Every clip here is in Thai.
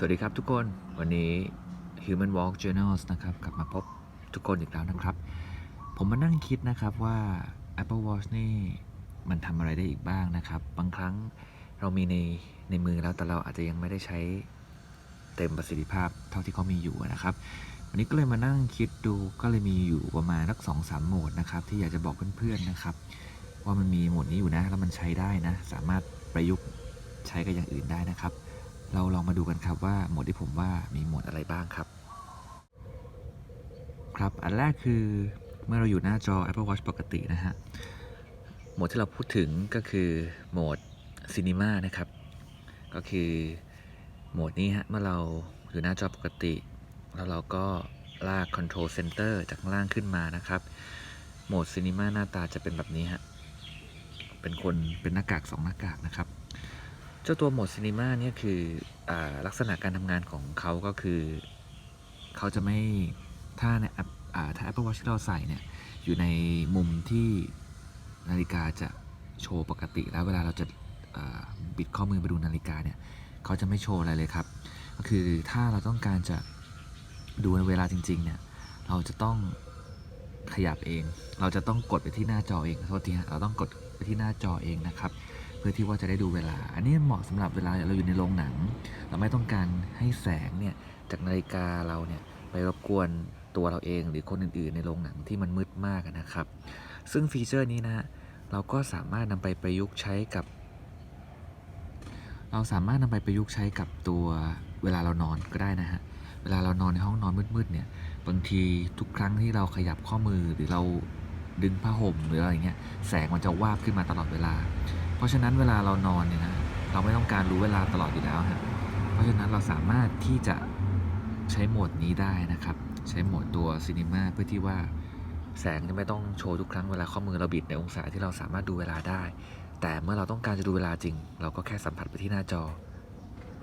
สวัสดีครับทุกคนวันนี้ Human Walk Journals นะครับ กลับมาพบทุกคนอีกแล้วนะครับ ผมมานั่งคิดนะครับว่า Apple Watch นี่มันทำอะไรได้อีกบ้างนะครับ บางครั้งเรามีในในมือแล้วแต่เราอาจจะยังไม่ได้ใช้เต็มประสิทธิภาพเท่าที่เขามีอยู่นะครับ วันนี้ก็เลยมานั่งคิดดูก็เลยมีอยู่ประมาณสักสองสามโหมดนะครับ ที่อยากจะบอกเพื่อนๆนะครับ ว่ามันมีโหมดนี้อยู่นะ แล้วมันใช้ได้นะ สามารถประยุกต์ใช้กับอย่างอื่นได้นะครับ เราลองมาดูกันครับว่าโหมดที่ผมว่ามีโหมดอะไรบ้างครับ ครับอันแรกคือเมื่อเราอยู่หน้าจอ Apple Watch ปกตินะฮะโหมดที่เราพูดถึงก็คือโหมด Cinema นะครับ ก็คือโหมดนี้ฮะเมื่อเราอยู่หน้าจอปกติ แล้วเราก็ลาก Control Center จากล่างขึ้นมานะครับ โหมด Cinema หน้าตาจะเป็นแบบนี้ฮะเป็นคนเป็นหน้ากากสองหน้ากากนะครับ จ้าตัวโหมดซีนีมาเนี่ยคืออลักษณะการทำงานของเขาก็คือ เขาจะไม่ถ้าในแอปอ่าถ้า Apple Watch ที่เราใส่เนี่ยอยู่ในมุมที่นาฬิกาจะโชว์ปกติ แล้วเวลาเราจะบิดข้อมือไปดูนาฬิกาเนี่ยเขาจะไม่โชว์อะไรเลยครับ ก็คือถ้าเราต้องการจะดูเวลาจริงๆเนี่ยเราจะต้องขยับเอง เราจะต้องกดไปที่หน้าจอเองโทษทีฮะเราต้องกดไปที่หน้าจอเองนะครับ เพื่อที่ว่าจะได้ดูเวลา อันนี้เหมาะสำหรับเวลาเราอยู่ในโรงหนัง เราไม่ต้องการให้แสงเนี่ยจากนาฬิกาเราเนี่ยไปรบกวนตัวเราเองหรือคนอื่นๆ ในโรงหนังที่มันมืดมากนะครับ ซึ่งฟีเจอร์นี้นะเราก็สามารถนำไปประยุกต์ใช้กับ เราสามารถนำไปประยุกต์ใช้กับตัวเวลาเรานอนก็ได้นะฮะเวลาเรานอนในห้องนอนมืดๆเนี่ยบางทีทุกครั้งที่เราขยับข้อมือหรือเราดึงผ้าห่มหรืออะไรเงี้ยแสงมันจะวาบขึ้นมาตลอดเวลา เพราะฉะนั้นเวลาเรานอนเนี่ยนะเราไม่ต้องการรู้เวลาตลอดอยู่แล้วฮะเพราะฉะนั้นเราสามารถที่จะใช้โหมดนี้ได้นะครับ ใช้โหมดตัวซีนีมาเพื่อที่ว่าแสงจะไม่ต้องโชว์ทุกครั้งเวลาข้อมือเราบิดในองศาที่เราสามารถดูเวลาได้ แต่เมื่อเราต้องการจะดูเวลาจริง เราก็แค่สัมผัสไปที่หน้าจอ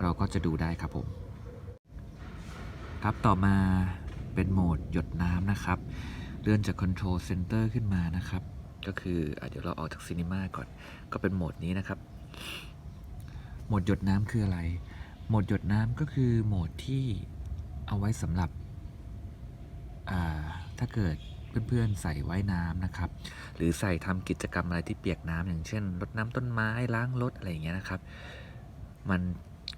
เราก็จะดูได้ครับผม ครับต่อมาเป็นโหมดหยดน้ำนะครับ เลื่อนจาก Control Center ขึ้นมานะครับ ก็คืออเดี๋ยวเราออกจาก Cinema ก่อน ก็เป็นโหมดนี้นะครับ โหมดหยดน้ำคืออะไร โหมดหยดน้ำก็คือโหมดที่เอาไว้สำหรับ ถ้าเกิดเพื่อนๆใส่ไว้น้ำนะครับ หรือใส่ทำกิจกรรมอะไรที่เปียกน้ำอย่างเช่นรดน้ำต้นไม้ล้างรถอะไรอย่างเงี้ยนะครับ มัน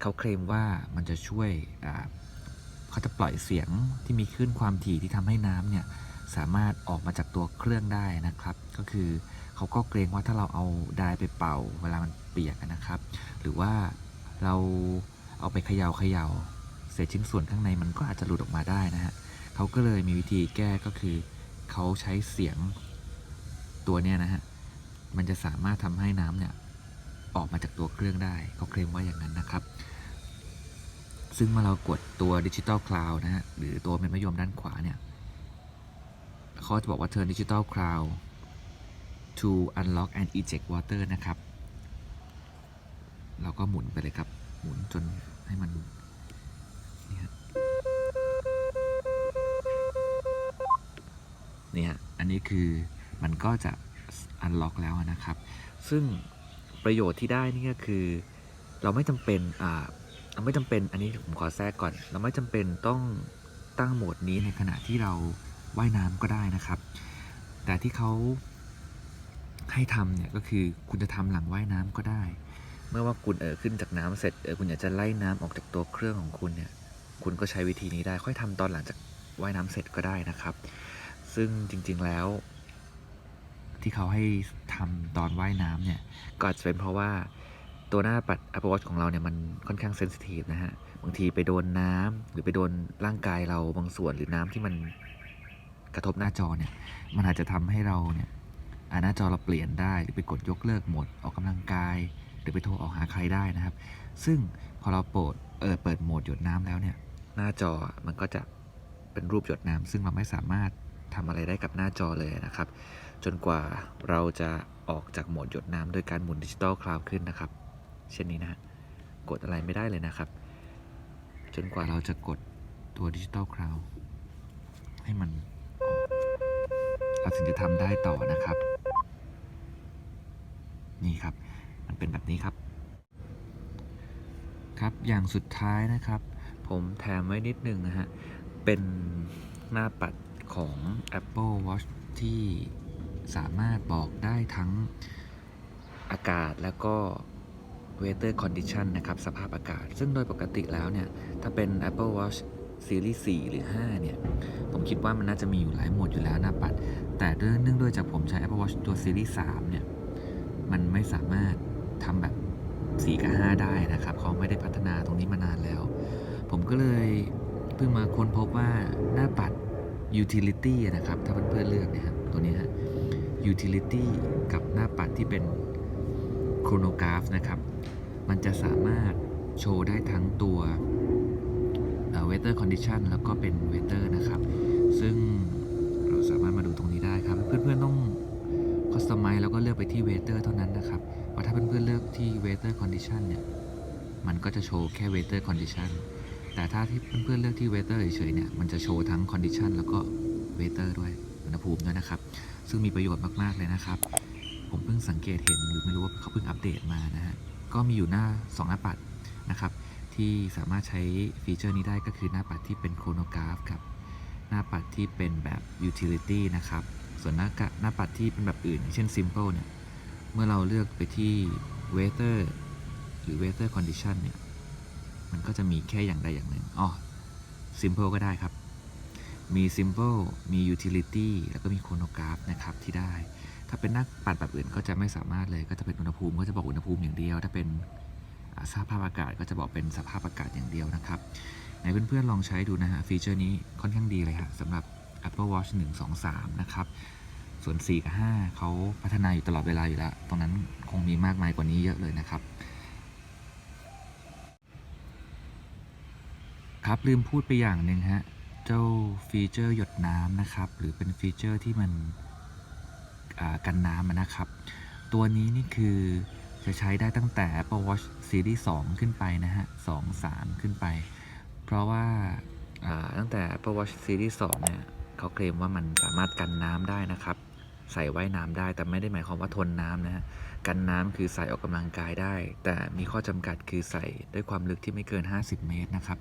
เขาเคลมว่ามันจะช่วยเขาจะปล่อยเสียงที่มีคลื่นความถี่ที่ทำให้น้ำเนี่ย สามารถออกมาจากตัวเครื่องได้นะครับ ก็คือเขาก็เกรงว่าถ้าเราเอาไดร์ไปเป่า เวลามันเปียกนะครับ หรือว่าเราเอาไปเขยา่าเขย่าเศษชิ้นส่วนข้างในมันก็อาจจะหลุดออกมาได้นะฮะเขาก็เลยมีวิธีแก้ก็คือเขาใช้เสียงตัวเนี้ยนะฮะมันจะสามารถทำให้น้ำเนี่ยออกมาจากตัวเครื่องได้เขาเคลมว่าอย่างนั้นนะครับ ซึ่งเมื่อเรากดตัวดิจิตอลคลาวนะฮะหรือตัวเม็ดมะยมด้านขวาเนี่ย เขาจะบอกว่า turn digital cloud to unlock and eject water นะครับ เราก็หมุนไปเลยครับ หมุนจนให้มันนี่ฮะนี่ฮะอันนี้คือมันก็จะ unlock แล้วนะครับ ซึ่งประโยชน์ที่ได้นี่ก็คือ เราไม่จำเป็นอ่าเราไม่จำเป็นอันนี้ผมขอแทรกก่อน เราไม่จำเป็นต้องตั้งโหมดนี้ในขณะที่เรา ว่ายน้ำก็ได้นะครับ แต่ที่เขาให้ทำเนี่ยก็คือคุณจะทำหลังว่ายน้ำก็ได้ เมื่อว่าคุณเออขึ้นจากน้ำเสร็จเออคุณอยากจะไล่น้ำออกจากตัวเครื่องของคุณเนี่ยคุณก็ใช้วิธีนี้ได้ค่อยทำตอนหลังจากว่ายน้ำเสร็จก็ได้นะครับ ซึ่งจริงๆแล้ว ที่เขาให้ทำตอนว่ายน้ำเนี่ยก็อาจจะเป็นเพราะว่าตัวหน้าปัด Apple Watch ของเราเนี่ยมันค่อนข้างเซนซิทีฟนะฮะ บางทีไปโดนน้ำหรือไปโดนร่างกายเราบางส่วนหรือน้ำที่มัน กระทบหน้าจอเนี่ยมันอาจจะทำให้เราเนี่ยหน้าจอเราเปลี่ยนได้หรือไปกดยกเลิกโหมดออกกำลังกาย หรือไปโทรออกหาใครได้นะครับ ซึ่งพอเราเปิดเออเปิดโหมดหยดน้ำแล้วเนี่ยหน้าจอมันก็จะเป็นรูปหยดน้ำซึ่งเราไม่สามารถทำอะไรได้กับหน้าจอเลยนะครับ จนกว่าเราจะออกจากโหมดหยดน้ำโดยการหมุนดิจิตอลคลาวขึ้นนะครับ เช่นนี้นะฮะกดอะไรไม่ได้เลยนะครับ จนกว่าเราจะกดตัวดิจิตอลคลาวให้มัน เราถึงจะทำได้ต่อนะครับ นี่ครับ มันเป็นแบบนี้ครับ ครับอย่างสุดท้ายนะครับ ผมแถมไว้นิดนึงนะฮะ เป็นหน้าปัดของ Apple Watch ที่สามารถบอกได้ทั้งอากาศแล้วก็ weather condition นะครับ สภาพอากาศ ซึ่งโดยปกติแล้วเนี่ย ถ้าเป็น Apple Watch Series 4หรือ 5 เนี่ย ผมคิดว่ามันน่าจะมีอยู่หลายโหมดอยู่แล้วหน้าปัด แต่เนื่องด้วยจากผมใช้ Apple Watch ตัว Series 3เนี่ย มันไม่สามารถทำแบบ 4 กับ 5 ได้นะครับ เขาไม่ได้พัฒนาตรงนี้มานานแล้ว ผมก็เลยเพิ่งมาค้นพบว่าหน้าปัด utility นะครับ ถ้าเพื่อนๆเลือกนี่ยครับ ตัวนี้ฮะ utility กับหน้าปัดที่เป็น chronograph นะครับ มันจะสามารถโชว์ได้ทั้งตัว เอ่อ weather condition แล้วก็เป็น weather นะครับ ซึ่งเราสามารถมาดูตรงนี้ได้ครับ เพื่อนๆต้อง customize แล้วก็เลือกไปที่ weather เท่านั้นนะครับ เพราะถ้าเพื่อนๆเลือกที่ weather condition เนี่ย มันก็จะโชว์แค่ weather condition แต่ถ้าที่เพื่อนๆเลือกที่ weather เฉยๆเนี่ย มันจะโชว์ทั้ง condition แล้วก็ weather ด้วยอุณหภูมิด้วยนะครับ ซึ่งมีประโยชน์มากๆเลยนะครับ ผมเพิ่งสังเกตเห็นหรือไม่รู้ว่าเขาเพิ่งอัปเดตมานะฮะ ก็มีอยู่หน้า 2 หน้าปัดนะครับ ที่สามารถใช้ฟีเจอร์นี้ได้ก็คือหน้าปัดที่เป็นโครโนกราฟครับ หน้าปัดที่เป็นแบบ utility นะครับ ส่วนหน้ากหน้าปัดที่เป็นแบบอื่น เช่น simple เนี่ย เมื่อเราเลือกไปที่ weather หรือ weather condition เนี่ย มันก็จะมีแค่อย่างใดอย่างหนึ่งอ๋อ simple ก็ได้ครับ มี simple มี utility แล้วก็มี chronograph นะครับที่ได้ ถ้าเป็นหน้าปัดแบบอื่นก็จะไม่สามารถเลย ก็จะเป็นอุณหภูมิก็จะบอกอุณหภูมิอย่างเดียว ถ้าเป็น สภาพอากาศก็จะบอกเป็นสภาพอากาศอย่างเดียวนะครับไหนเพื่อนๆลองใช้ดูนะฮะฟีเจอร์นี้ค่อนข้างดีเลยฮะสำหรับ Apple Watch 1 2 3 นะครับ ส่วน 4 กับ 5 เขาพัฒนาอยู่ตลอดเวลาอยู่แล้ว ตรงนั้นคงมีมากมายกว่านี้เยอะเลยนะครับ ครับลืมพูดไปอย่างหนึ่งฮะ เจ้าฟีเจอร์หยดน้ำนะครับ หรือเป็นฟีเจอร์ที่มันกันน้ำนะครับ ตัวนี้นี่คือ จะใช้ได้ตั้งแต่ Apple Watch Series 2 ขึ้นไปนะฮะ 2 3 ขึ้นไป เพราะว่าอ่าตั้งแต่ Apple Watch Series 2 เนี่ยเขาเคลมว่ามันสามารถกันน้ำได้นะครับ ใส่ว่ายน้ำได้แต่ไม่ได้หมายความว่าทนน้ำนะฮะ กันน้ำคือใส่ออกกำลังกายได้ แต่มีข้อจำกัดคือใส่ด้วยความลึกที่ไม่เกิน 50 เมตรนะครับ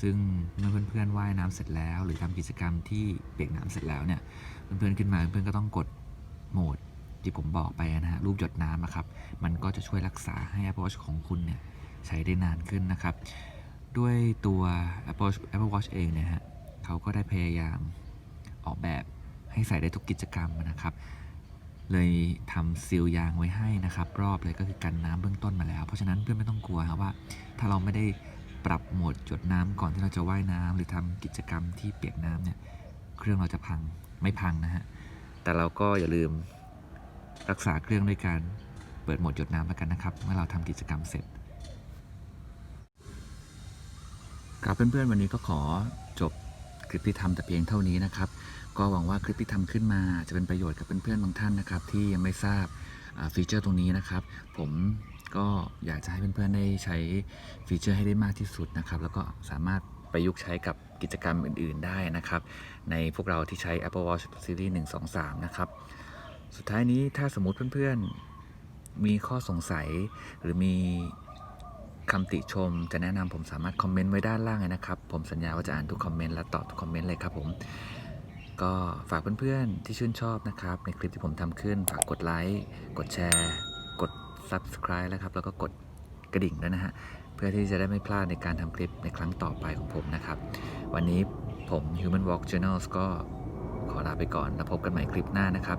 ซึ่งเมื่อเพื่อนๆว่ายน้ำเสร็จแล้ว หรือทำกิจกรรมที่เปียกน้ำเสร็จแล้วเนี่ยเพื่อนๆขึ้นมาเพื่อนๆก็ต้องกดโหมด ที่ผมบอกไปนะฮะรูปหยดน้ำอะครับ มันก็จะช่วยรักษาให้ Apple Watch ของคุณเนี่ยใช้ได้นานขึ้นนะครับ ด้วยตัว Apple Apple Watch เองเนี่ยฮะเขาก็ได้พยายามออกแบบให้ใส่ได้ทุกกิจกรรมนะครับ เลยทำซีลยางไว้ให้นะครับ รอบเลยก็คือกันน้ำเบื้องต้นมาแล้ว เพราะฉะนั้นเพื่อนไม่ต้องกลัวครับว่า ถ้าเราไม่ได้ปรับโหมดหยดน้ำก่อนที่เราจะว่ายน้ำหรือทำกิจกรรมที่เปียกน้ำเนี่ยเครื่องเราจะพังไม่พังนะฮะแต่เราก็อย่าลืม รักษาเครื่องด้วยการเปิดโหมดหยดน้ำแล้วกันนะครับ เมื่อเราทำกิจกรรมเสร็จครับเพื่อนๆวันนี้ก็ขอจบคลิปที่ทำแต่เพียงเท่านี้นะครับ ก็หวังว่าคลิปที่ทำขึ้นมาจะเป็นประโยชน์กับเพื่อนๆบางท่านนะครับ ที่ยังไม่ทราบฟีเจอร์ตรงนี้นะครับ ผมก็อยากจะให้เพื่อนๆได้ใช้ฟีเจอร์ให้ได้มากที่สุดนะครับ แล้วก็สามารถประยุกต์ใช้กับกิจกรรมอื่นๆได้นะครับ ในพวกเราที่ใช้ Apple Watch Series 1 2 3 นะครับ สุดท้ายนี้ถ้าสมมติเพื่อนๆ มีข้อสงสัยหรือมีคำติชมจะแนะนำผมสามารถคอมเมนต์ไว้ด้านล่างเลยนะครับ ผมสัญญาว่าจะอ่านทุกคอมเมนต์และตอบทุกคอมเมนต์เลยครับผม ก็ฝากเพื่อนๆที่ชื่นชอบนะครับ ในคลิปที่ผมทำขึ้น ฝากกดไลค์กดแชร์ กด Subscribe แล้วครับแล้วก็กดกระดิ่งด้วยนะฮะเพื่อที่จะได้ไม่พลาดในการทำคลิปในครั้งต่อไปของผมนะครับ วันนี้ผม Human Walk Journals ก็ขอลาไปก่อนแล้วพบกันใหม่คลิปหน้านะครับ